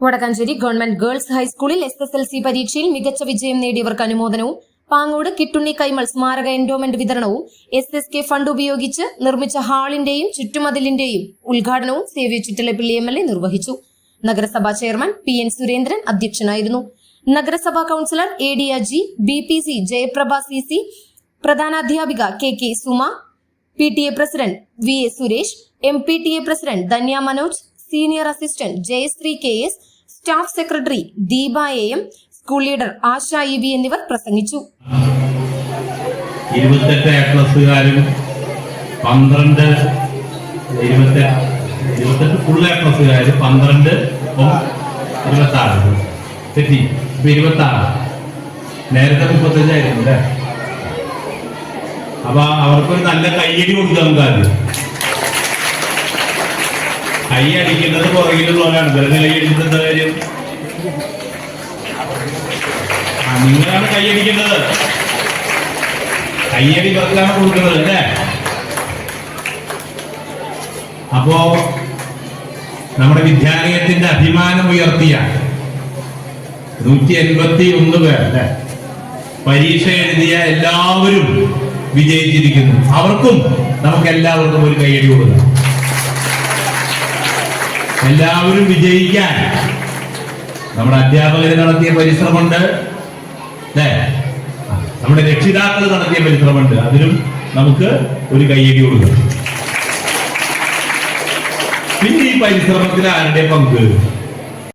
Vadakkanchery government girls ഹൈസ്കൂളിൽ S S L C പരീക്ഷയിൽ മികച്ച വിജയം നേടിയവർക്ക് അനുമോദനവും പാങ്ങോട് കിട്ടുണ്ണി കൈമൾ സ്മാരക എൻഡോമെന്റ് വിതരണവും എസ് എസ് കെ ഫണ്ട് ഉപയോഗിച്ച് നിർമ്മിച്ച ഹാളിന്റെയും ചുറ്റുമതിലിന്റെയും ഉദ്ഘാടനവും സേവ്യ ചിറ്റലപ്പിള്ളി എം എൽ എ നിർവഹിച്ചു. നഗരസഭാ ചെയർമാൻ പി എൻ സുരേന്ദ്രൻ അധ്യക്ഷനായിരുന്നു. നഗരസഭാ councillor A D Aji B P C Jayaprabha C C പ്രധാനാധ്യാപിക K K Suma P T A president V A Suresh M P T A president Dhanya Manoj senior assistant Jayashree K S staff secretary Deepa A M school leader Asha E V എന്നിവർ പ്രസംഗിച്ചു. Full തെറ്റി. നേരത്തെ മുപ്പത്തഞ്ചായിരുന്നു അല്ലേ? അപ്പൊ അവർക്കൊരു നല്ല കയ്യടി കൊടുക്കാൻ ആദ്യം. കൈ അടിക്കുന്നത് പുറകിലുള്ളവരാണ്. വെറുതെ കൈ അടിച്ചിട്ട് കാര്യം? നിങ്ങളാണ് കൈ അടിക്കേണ്ടത് കയ്യടി ഇവർക്കാണ് കൊടുക്കുന്നത് അല്ലേ? അപ്പോ നമ്മുടെ വിദ്യാലയത്തിന്റെ അഭിമാനം ഉയർത്തിയ നൂറ്റി എൺപത്തി ഒന്ന് പേർ അല്ലെ? പരീക്ഷ എഴുതിയ എല്ലാവരും വിജയിച്ചിരിക്കുന്നു. അവർക്കും നമുക്ക് എല്ലാവർക്കും ഒരു കയ്യടി കൊടുക്കാം. എല്ലാവരും വിജയിക്കാൻ നമ്മുടെ അധ്യാപകർ നടത്തിയ പരിശ്രമമുണ്ട്. അല്ലേ? നമ്മുടെ രക്ഷിതാക്കൾ നടത്തിയ പരിശ്രമമുണ്ട്. അതിലും നമുക്ക് ഒരു കയ്യടി കൊടുക്കാം. പിന്നെ ഈ പരിശ്രമത്തിൽ ആരുടെ പങ്ക്?